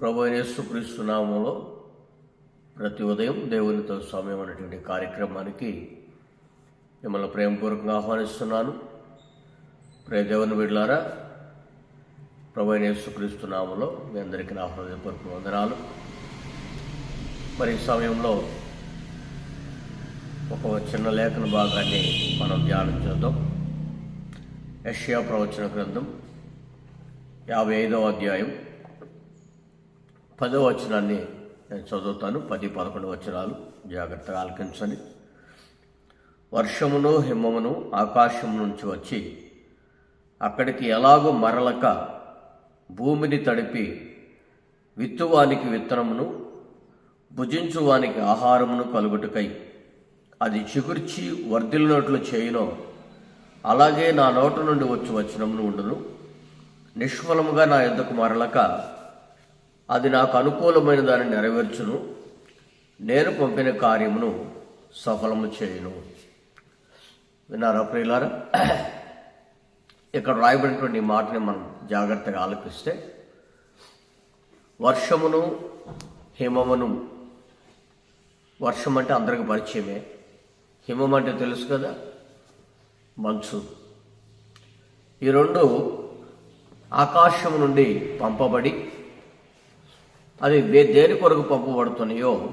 ప్రభు యేసుక్రీస్తు నామంలో ప్రతి ఉదయం దేవునితో సమయం అనేటువంటి కార్యక్రమానికి మిమ్మల్ని ప్రేమపూర్వకంగా ఆహ్వానిస్తున్నాను. ప్రే దేవుని బిడ్లారా ప్రభు యేసుక్రీస్తు నామంలో మీ అందరికీ నా హృదయపూర్వక వందనాలు. మరి ఈ సమయంలో ఒక చిన్న లేఖన భాగాన్ని మనం ధ్యానం చేద్దాం. యష్యా ప్రవచన గ్రంథం యాభై ఐదవ అధ్యాయం పదో వచనాన్ని నేను చదువుతాను. పది పదకొండు వచనాలు. జాగ్రత్తగా ఆలకించండి. వర్షమును హిమమును ఆకాశం నుంచి వచ్చి అక్కడికి ఎలాగో మరలక భూమిని తడిపి విత్తువానికి విత్తనమును భుజించువానికి ఆహారమును కలుగుటకై అది చిగుర్చి వర్ధిల్లినట్లు చేయను అలాగే నా నోట నుండి వచ్చి వచ్చినమును ఉండును. నిష్ఫలముగా నా ఎద్దకు మరలక అది నాకు అనుకూలమైన దాన్ని నెరవేర్చును. నేను పంపిన కార్యమును సఫలము చేయను. విన్నారా ప్రియులారా? ఇక్కడ రాయబడినటువంటి మాటని మనం జాగ్రత్తగా ఆలపిస్తే వర్షమును హిమమును వర్షం అంటే అందరికి పరిచయమే. హిమం అంటే తెలుసు కదా? మంచు. ఈ రెండు ఆకాశం నుండి పంపబడి అది దేని కొరకు పంపబడుతున్నాయో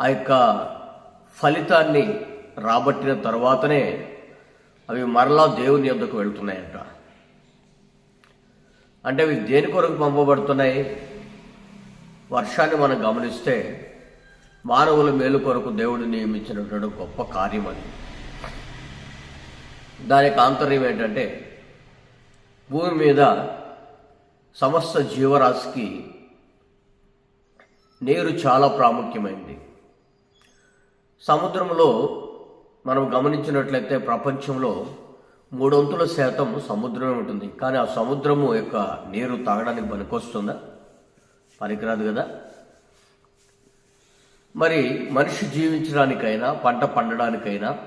ఆ యొక్క ఫలితాన్ని రాబట్టిన తర్వాతనే అవి మరలా దేవుని యొద్దకు వెళ్తున్నాయంట. అంటే అవి దేని కొరకు పంపబడుతున్నాయి? వర్షాన్ని మనం గమనిస్తే మానవుల మేలు కొరకు దేవుడు నియమించినటువంటి గొప్ప కార్యం అది. దానికి ఆంతర్యం ఏంటంటే భూమి మీద సమస్త జీవరాశికి నీరు చాలా ప్రాముఖ్యమైంది. సముద్రంలో మనం గమనించినట్లయితే ప్రపంచంలో మూడొంతుల శాతం సముద్రమే ఉంటుంది. కానీ ఆ సముద్రము యొక్క నీరు తాగడానికి పనికొస్తుందా? పనికిరాదు కదా. మరి మనిషి జీవించడానికైనా పంట పండడానికైనా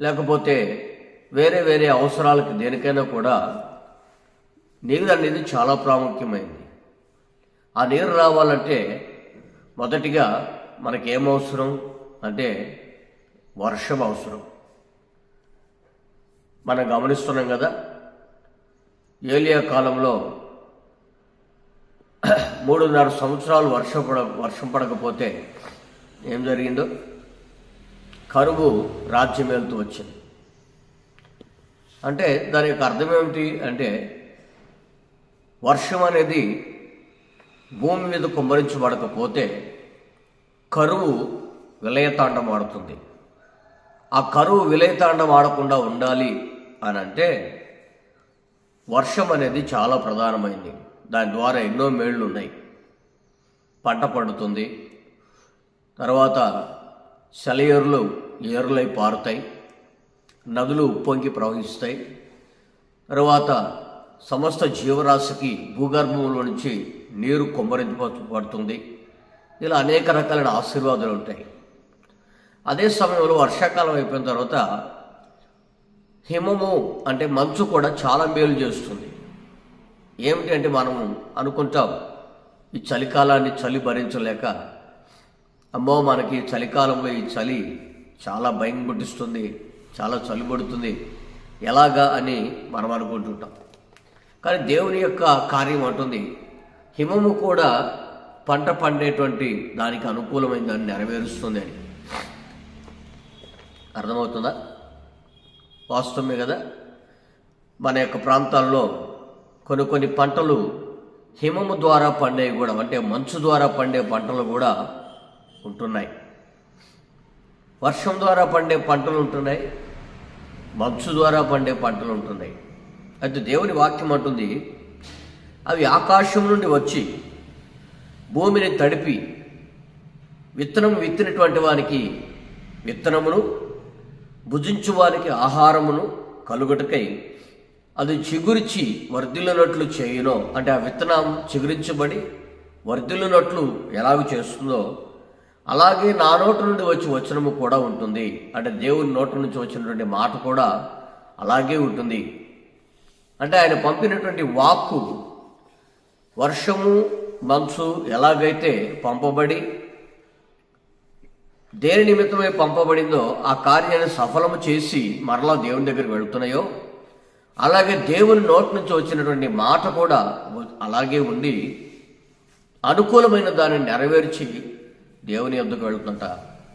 లేకపోతే వేరే వేరే అవసరాలకు దేనికైనా కూడా నీరు అనేది చాలా ప్రాముఖ్యమైంది. ఆ నీరు రావాలంటే మొదటిగా మనకేమవసరం? అంటే వర్షం అవసరం మనం గమనిస్తున్నాం కదా ఏలియా కాలంలో మూడున్నర సంవత్సరాలు వర్షం పడ వర్షం పడకపోతే ఏం జరిగిందో? కరువు రాజ్యం వెళ్తూ వచ్చింది. అంటే దాని యొక్క అర్థం ఏమిటి? అంటే వర్షం అనేది భూమి మీద కుమ్మరించబడకపోతే కరువు విలయతాండం ఆడుతుంది ఆ కరువు విలయతాండం ఆడకుండా ఉండాలి అని అంటే వర్షం అనేది చాలా ప్రధానమైంది. దాని ద్వారా ఎన్నో మేళ్ళు ఉన్నాయి పంట పండుతుంది. తర్వాత సెలయేరులు ఏరులై పారుతాయి. నదులు ఉప్పొంగి ప్రవహిస్తాయి. తర్వాత సమస్త జీవరాశికి భూగర్భంలో నుంచి నీరు కొమ్మరించబడుతుంది ఇలా అనేక రకాలైన ఆశీర్వాదాలు ఉంటాయి. అదే సమయంలో వర్షాకాలం అయిపోయిన తర్వాత హిమము అంటే మంచు కూడా చాలా మేలు చేస్తుంది. ఏమిటి అంటే మనము అనుకుంటాం ఈ చలికాలాన్ని చలి భరించలేక అమ్మో మనకి చలికాలంలో ఈ చలి చాలా భయం పుట్టిస్తుంది చాలా చలి పడుతుంది ఎలాగా అని మనం అనుకుంటుంటాం. కానీ దేవుని యొక్క కార్యం అంటుంది. హిమము కూడా పంట పండేటువంటి దానికి అనుకూలమైన దాన్ని నెరవేరుస్తుంది అని. అర్థమవుతుందా? వాస్తవమే కదా? మన యొక్క ప్రాంతాల్లో కొన్ని కొన్ని పంటలు హిమము ద్వారా పండేవి కూడా అంటే మంచు ద్వారా పండే పంటలు కూడా ఉంటున్నాయి. వర్షం ద్వారా పండే పంటలు ఉంటున్నాయి. మంచు ద్వారా పండే పంటలు ఉంటున్నాయి. అయితే దేవుని వాక్యం అంటుంది అవి ఆకాశం నుండి వచ్చి భూమిని తడిపి విత్తనం విత్తినటువంటి వానికి విత్తనమును భుజించు వారికి ఆహారమును కలుగుటకై అది చిగురిచి వర్ధిల్లునట్లు చేయునో. అంటే ఆ విత్తనం చిగురించబడి వర్ధిల్లునట్లు ఎలాగ చేస్తుందో అలాగే నా నోటి నుండి వచ్చి వచనము కూడా ఉంటుంది. అంటే దేవుని నోటి నుంచి వచ్చినటువంటి మాట కూడా అలాగే ఉంటుంది. అంటే ఆయన పంపినటువంటి వాక్కు వర్షము మంచు ఎలాగైతే పంపబడి దేని నిమిత్తమై పంపబడిందో ఆ కార్యాన్ని సఫలము చేసి మరలా దేవుని దగ్గరికి వెళుతున్నాయో అలాగే దేవుని నోటి నుంచి వచ్చినటువంటి మాట కూడా అలాగే ఉండి అనుకూలమైన దాన్ని నెరవేర్చి దేవుని యొద్దకు వెళుతుంట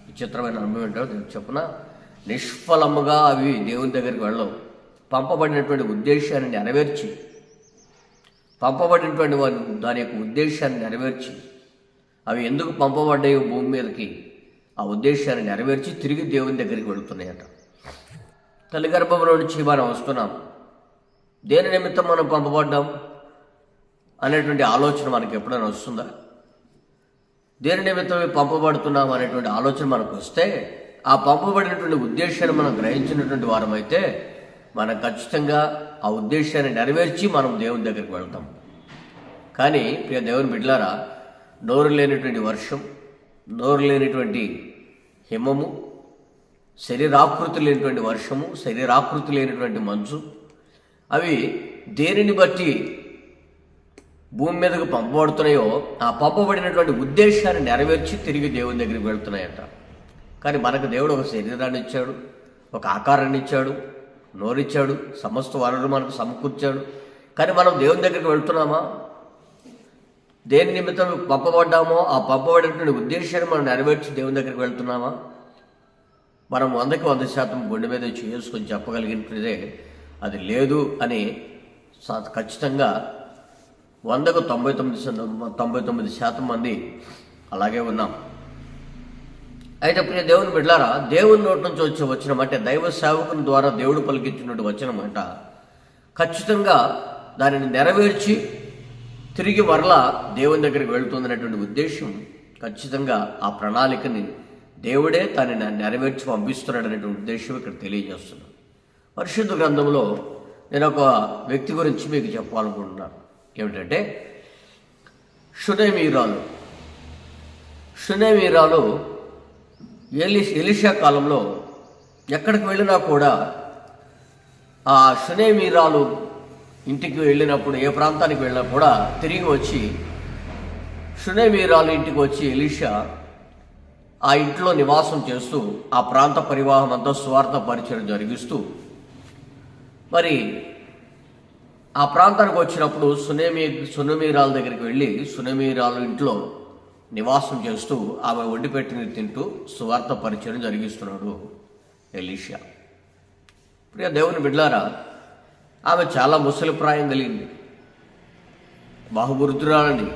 విచిత్రమైన అనుభవం ఏంటో చెప్పున? నిష్ఫలముగా అవి దేవుని దగ్గరికి వెళ్ళవు. పంపబడినటువంటి ఉద్దేశాన్ని నెరవేర్చి పంపబడినటువంటి వారి దాని యొక్క ఉద్దేశాన్ని నెరవేర్చి అవి ఎందుకు పంపబడ్డాయో భూమి మీదకి? ఆ ఉద్దేశాన్ని నెరవేర్చి తిరిగి దేవుని దగ్గరికి వెళుతున్నాయట. తల్లి గర్భంలో నుంచి మనం వస్తున్నాం. దేని నిమిత్తం మనం పంపబడ్డాం అనేటువంటి ఆలోచన మనకి ఎప్పుడైనా వస్తుందా? దేని నిమిత్తం పంపబడుతున్నాం అనేటువంటి ఆలోచన మనకు వస్తే ఆ పంపబడినటువంటి ఉద్దేశాన్ని మనం గ్రహించినటువంటి వారమైతే మనం ఖచ్చితంగా ఆ ఉద్దేశాన్ని నెరవేర్చి మనం దేవుని దగ్గరికి వెళ్తాం. కానీ ప్రియ దేవుని బిడ్లారా నోరు లేనటువంటి వర్షం నోరు లేనటువంటి హిమము శరీరాకృతి లేనటువంటి వర్షము శరీరాకృతి లేనటువంటి మంచు అవి దేనిని బట్టి భూమి మీదకు పంపబడుతున్నాయో ఆ పంపబడినటువంటి ఉద్దేశాన్ని నెరవేర్చి తిరిగి దేవుని దగ్గరికి వెళ్తున్నాయట. కానీ మనకు దేవుడు ఒక శరీరాన్ని ఇచ్చాడు ఒక ఆకారాన్ని ఇచ్చాడు నోరిచ్చాడు సమస్త వనరులు మనకు సమకూర్చాడు. కానీ మనం దేవుని దగ్గరికి వెళ్తున్నామా? దేని నిమిత్తం పంపబడ్డామో ఆ పంపబడినటువంటి ఉద్దేశాన్ని మనం నెరవేర్చి దేవుని దగ్గరికి వెళ్తున్నామా? మనం వందకి వంద శాతం గుండె మీద చేసుకొని చెప్పగలిగినదే అది లేదు అని ఖచ్చితంగా వందకు తొంభై తొమ్మిది శాతం- తొంభై తొమ్మిది శాతం మంది అలాగే ఉన్నాం. అయితే ప్రియ దేవుని బిడ్డారా దేవుని నోటి నుంచి వచ్చే వచనం అంటే దైవ సేవకుని ద్వారా దేవుడు పలికించినట్టు వచనం అంట. ఖచ్చితంగా దానిని నెరవేర్చి తిరిగి మరలా దేవుని దగ్గరికి వెళుతుందనేటువంటి ఉద్దేశం. ఖచ్చితంగా ఆ ప్రణాళికని దేవుడే తనని నెరవేర్చి పంపిస్తున్నాడు అనేటువంటి ఉద్దేశం ఇక్కడ తెలియజేస్తున్నాను పరిశుద్ధ గ్రంథంలో నేను ఒక వ్యక్తి గురించి మీకు చెప్పాలనుకుంటున్నాను. ఏమిటంటే షునేమీరాలు. షునేమీరాలు ఎలిష్ ఎలిషా కాలంలో ఎక్కడికి వెళ్ళినా కూడా ఆ సునేమీరాలు ఇంటికి వెళ్ళినప్పుడు ఏ ప్రాంతానికి వెళ్ళినా కూడా తిరిగి వచ్చి సునేమీరాలు ఇంటికి వచ్చి ఎలిషా ఆ ఇంట్లో నివాసం చేస్తూ ఆ ప్రాంత పరివాహం అంతా స్వార్థ పరిచయం జరిగిస్తూ మరి ఆ ప్రాంతానికి వచ్చినప్పుడు సునేమి సునమీరాల దగ్గరికి వెళ్ళి సునమీరాల ఇంట్లో నివాసం చేస్తూ ఆమె వండిపెట్టిని తింటూ సువార్త పరిచయం జరిగిస్తున్నాడు ఎలీషా. ప్రియ దేవుని బిడ్లారా ఆమె చాలా ముసలి ప్రాయం కలిగింది. బహువృద్ధురాలండి.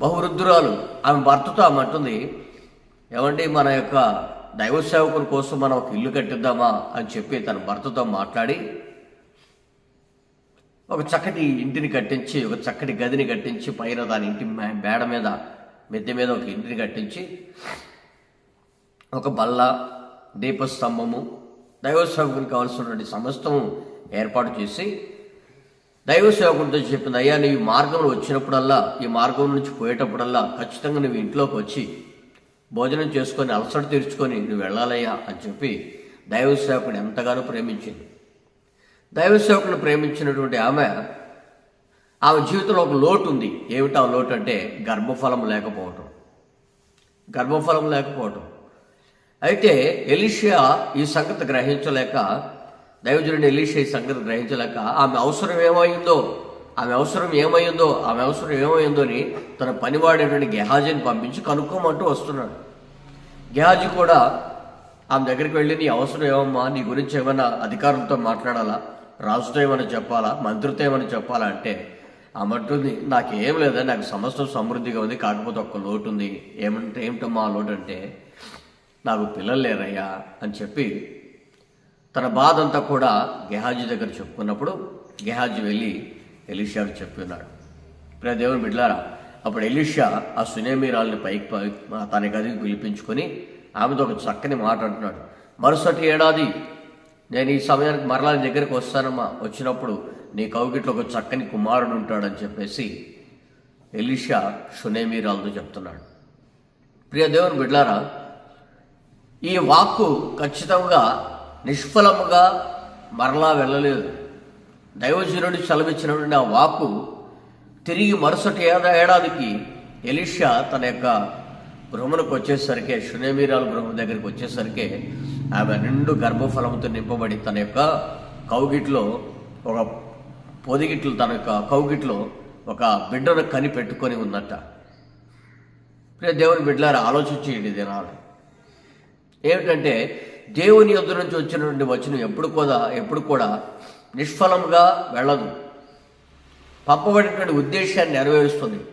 బహువృద్ధురాలు ఆమె భర్తతో ఆమె అంటుంది ఏమండి మన యొక్క దైవ సేవకుని కోసం మనం ఒక ఇల్లు కట్టిద్దామా? అని చెప్పి తన భర్తతో మాట్లాడి ఒక చక్కటి ఇంటిని కట్టించి ఒక చక్కటి గదిని కట్టించి పైన దాని ఇంటి మేడ మీద మిద్దె మీద ఒక ఇంటిని కట్టించి ఒక బల్ల దీపస్తంభము దైవసేవకుని కావాల్సినటువంటి సమస్తము ఏర్పాటు చేసి దైవసేవకుడితో చెప్పింది అయ్యా నీవు మార్గంలో వచ్చినప్పుడల్లా ఈ మార్గం నుంచి పోయేటప్పుడల్లా ఖచ్చితంగా నువ్వు ఇంట్లోకి వచ్చి భోజనం చేసుకొని అలసట తీర్చుకొని నువ్వు వెళ్ళాలయ్యా అని చెప్పి దైవసేవకుని ఎంతగానో ప్రేమించింది. దైవసేవకుని ప్రేమించినటువంటి ఆమె ఆమె జీవితంలో ఒక లోటు ఉంది ఏమిటి లోటు అంటే గర్భఫలం లేకపోవటం. గర్భఫలం లేకపోవటం. అయితే ఎలిషియా ఈ సంగతి గ్రహించలేక దైవజనుడు ఎలీషియా ఈ సంగతి గ్రహించలేక ఆమె అవసరం ఏమైందో ఆమె అవసరం ఏమైందో ఆమె అవసరం ఏమైందో అని తన పనివాడేటువంటి గెహాజీని పంపించి కనుక్కోమంటూ వస్తున్నాడు. గెహాజీ కూడా ఆమె దగ్గరికి వెళ్ళి నీ అవసరం ఏమమ్మా? నీ గురించి ఏమైనా అధికారులతో మాట్లాడాలా? రాజుతో ఏమైనా చెప్పాలా? మంత్రితో ఏమైనా చెప్పాలా? అంటే అమ్మంటుంది నాకేం లేదా నాకు సమస్తం సమృద్ధిగా ఉంది కాకపోతే ఒక్క లోటు ఉంది ఏమంటే ఏమిటమ్మా మా లోటు అంటే నాకు పిల్లలు లేరయ్యా అని చెప్పి తన బాధ అంతా కూడా గెహాజీ దగ్గర చెప్పుకున్నప్పుడు గెహాజీ వెళ్ళి ఎలీషాకు చెప్పినాడు ప్రియ దేవుని బిడ్లారా అప్పుడు ఎలీషా ఆ సునేమీరాల్ని పైకి తన గదికి పిలిపించుకొని ఆమెతో ఒక చక్కని మాట అంటున్నాడు. మరుసటి ఏడాది నేను ఈ సమయానికి మరలా దగ్గరికి వస్తానమ్మా. వచ్చినప్పుడు నీ కౌగిట్లో ఒక చక్కని కుమారుడు ఉంటాడని చెప్పేసి ఎలిషా షునేమీరాలతో చెప్తున్నాడు. ప్రియ దేవుని బిడ్లారా ఈ వాక్కు ఖచ్చితంగా నిష్ఫలముగా మరలా వెళ్ళలేదు. దైవజనుడి సెలవిచ్చినటువంటి ఆ వాక్కు తిరిగి మరుసటి ఏడా ఏడాదికి ఎలిషా తన యొక్క గృహమునకు వచ్చేసరికి షునేమీరాల గృహం దగ్గరికి వచ్చేసరికి ఆమె నిండు గర్భఫలంతో నింపబడి తన యొక్క కౌగిట్లో ఒక పొదిగిట్లు తన యొక్క కౌగిట్లో ఒక బిడ్డను కనిపెట్టుకొని ఉందట. ప్రియ దేవుని బిడ్డలారా ఆలోచించేయండి దినాలు ఏమిటంటే దేవుని ఎదురు నుంచి వచ్చినటువంటి వచనం ఎప్పుడు కూడా ఎప్పుడు కూడా నిష్ఫలంగా వెళ్ళదు. పంపబడినటువంటి ఉద్దేశాన్ని నెరవేరుస్తుంది.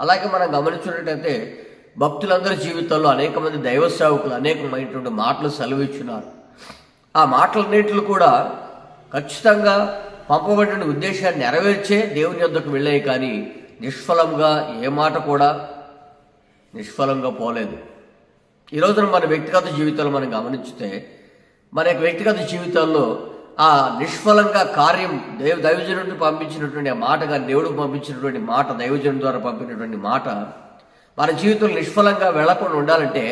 అలాగే మనం గమనించినట్టయితే భక్తులందరి జీవితాల్లో అనేక మంది దైవ సేవకులు అనేకమైనటువంటి మాటలు సెలవిచ్చున్నారు. ఆ మాటలన్నింటిలో కూడా ఖచ్చితంగా పంపబడిన ఉద్దేశాన్ని నెరవేర్చే దేవుని యొద్దకు వెళ్ళాయి కానీ నిష్ఫలంగా ఏ మాట కూడా నిష్ఫలంగా పోలేదు. ఈ రోజున మన వ్యక్తిగత జీవితాలు మనం గమనించితే మన యొక్క వ్యక్తిగత జీవితాల్లో ఆ నిష్ఫలంగా కార్యం దేవ దైవజనుడిని పంపించినటువంటి ఆ మాట కానీ దేవుడికి పంపించినటువంటి మాట దైవజనుడి ద్వారా పంపినటువంటి మాట మన జీవితంలో నిష్ఫలంగా వెళ్ళకుండా ఉండాలంటే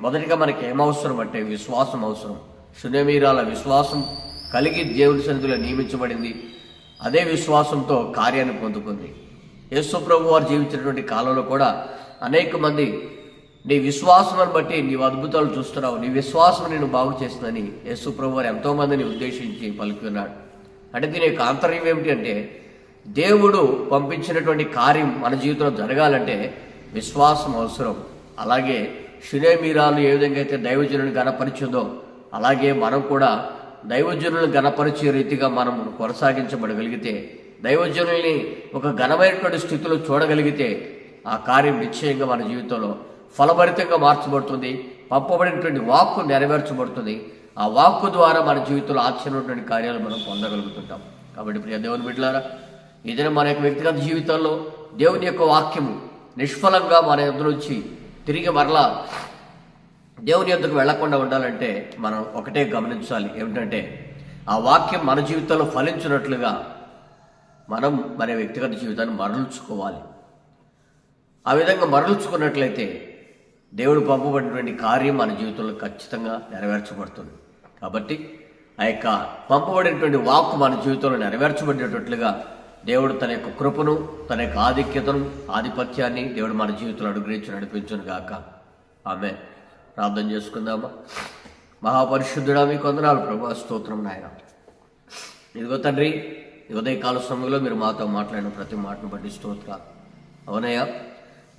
మొదటిగా మనకి ఏమవసరం అంటే విశ్వాసం అవసరం. సునేమీరాల విశ్వాసం కలిగి దేవుని సన్నిధిలో నియమించబడింది. అదే విశ్వాసంతో కార్యాన్ని పొందుకుంది. యేసు ప్రభు వారు జీవించినటువంటి కాలంలో కూడా అనేక మంది నీ విశ్వాసం బట్టి నీవు అద్భుతాలు చూస్తున్నావు. నీ విశ్వాసం నేను బాగు చేస్తుందని యేసు ప్రభు వారు ఎంతో మందిని ఉద్దేశించి పలుకున్నాడు అంటే దీని యొక్క ఆంతర్యం ఏమిటి అంటే దేవుడు పంపించినటువంటి కార్యం మన జీవితంలో జరగాలంటే విశ్వాసం అవసరం. అలాగే షునేమీరాలు ఏ విధంగా అయితే దైవజనుని గణపరిచిందో అలాగే మనం కూడా దైవజనులను గణపరిచే రీతిగా మనం కొనసాగించబడగలిగితే దైవజనుల్ని ఒక ఘనమైనటువంటి స్థితిలో చూడగలిగితే ఆ కార్యం నిశ్చయంగా మన జీవితంలో ఫలభరితంగా మార్చబడుతుంది పంపబడినటువంటి వాక్కు నెరవేర్చబడుతుంది. ఆ వాక్కు ద్వారా మన జీవితంలో ఆశ్చర్యమైనటువంటి కార్యాలు మనం పొందగలుగుతుంటాం. కాబట్టి ప్రియ దేవుని బిడ్డలారా ఏదైనా మన యొక్క వ్యక్తిగత జీవితంలో దేవుని యొక్క వాక్యము నిష్ఫలంగా మన ఎదురొచ్చి తిరిగి మరలా దేవుని యొద్దకు వెళ్ళకుండా ఉండాలంటే మనం ఒకటే గమనించాలి. ఏమిటంటే ఆ వాక్యం మన జీవితంలో ఫలించినట్లుగా మనం మన వ్యక్తిగత జీవితాన్ని మరల్చుకోవాలి. ఆ విధంగా మరల్చుకున్నట్లయితే దేవుడు పంపబడినటువంటి కార్యం మన జీవితంలో ఖచ్చితంగా నెరవేర్చబడుతుంది. కాబట్టి ఆ యొక్క పంపబడినటువంటి వాక్ మన జీవితంలో నెరవేర్చబడినట్లుగా దేవుడు తన యొక్క కృపను తన యొక్క ఆధిక్యతను ఆధిపత్యాన్ని దేవుడు మన జీవితంలో అనుగ్రహించి నడిపించును గాక. ఆమె ప్రార్థన చేసుకుందామా? మహాపరిశుద్ధుడా మీ కొందనాలు ప్రభా స్తోత్రం నాయన. ఇదిగో తండ్రి ఉదయకాల సమయంలో మీరు మాతో మాట్లాడిన ప్రతి మాటను బట్టి స్తోత్ర. అవునయ్యా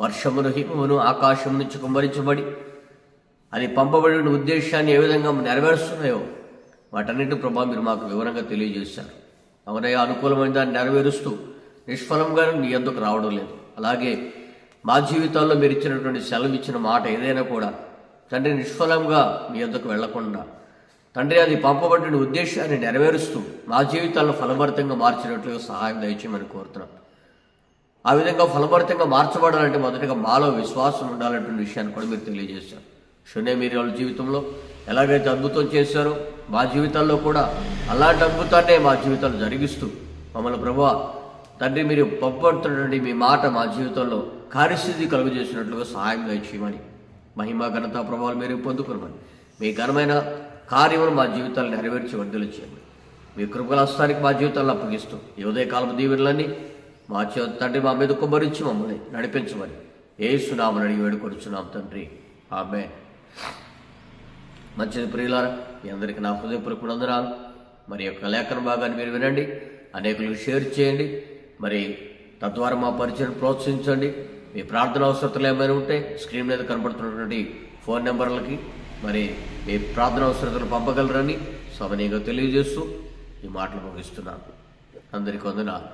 వర్షమును హిమమును ఆకాశం నుంచి కుమ్మరించబడి అది పంపబడిన ఉద్దేశాన్ని ఏ విధంగా నెరవేరుస్తున్నాయో వాటన్నిటి ప్రభా మీరు మాకు వివరంగా తెలియజేశారు. అవునయ్యా అనుకూలమైన దాన్ని నెరవేరుస్తూ నిష్ఫలంగా నీ ఎందుకు రావడం లేదు. అలాగే మా జీవితాల్లో మీరు ఇచ్చినటువంటి సెలవు ఇచ్చిన మాట ఏదైనా కూడా తండ్రి నిష్ఫలంగా మీ ఎందుకు వెళ్ళకుండా. తండ్రి అది పంపబడిన ఉద్దేశాన్ని నెరవేరుస్తూ మా జీవితాల్లో ఫలభరితంగా మార్చినట్లుగా సహాయం దయచేయమని కోరుతున్నాం. ఆ విధంగా ఫలభరితంగా మార్చబడాలంటే మొదటగా మాలో విశ్వాసం ఉండాలంటే విషయాన్ని కూడా మీరు తెలియజేశారు. షునే మీరు వాళ్ళ జీవితంలో ఎలాగైతే అద్భుతం చేశారో మా జీవితాల్లో కూడా అలాంటి అద్భుతాన్నే మా జీవితాలు జరిగిస్తూ మమ్మల్ని ప్రభా తండ్రి మీరు పంపబడుతున్నటువంటి మీ మాట మా జీవితంలో కార్యస్థితి కలుగజేసినట్లుగా సహాయం దయచేయమని మహిమ ఘనత ప్రభావాలు మీరు పొందుకునమని. మీ ఘనమైన కార్యమును మా జీవితాలను నెరవేర్చి వర్ధలు చేయండి. మీ కృపల హస్తానికి మా జీవితాలను అప్పగిస్తూ ఈ ఉదయకాలపు దీవెనలన్నీ మా తండ్రి మా మీద కుమ్మరించి మమ్మల్ని నడిపించమని. ఏ సునామని అడిగి వేడుకొడుచున్నాం తండ్రి. ఆమె మంచిది ప్రియులారా మీ అందరికీ నా హృదయపూర్వక వందనాలు. మరి యొక్క లేఖన భాగాన్ని మీరు వినండి అనేకులకు షేర్ చేయండి. మరి తద్వారా మా పరిచయం ప్రోత్సహించండి. మీ ప్రార్థన అవసరతలు ఏమైనా ఉంటే స్క్రీన్ మీద కనబడుతున్నటువంటి ఫోన్ నెంబర్లకి మరి మీ ప్రార్థన అవసరతలు పంపగలరని సమనీయంగా తెలియజేస్తూ ఈ మాటలు ముగిస్తున్నాను. అందరికీ వందనాలు.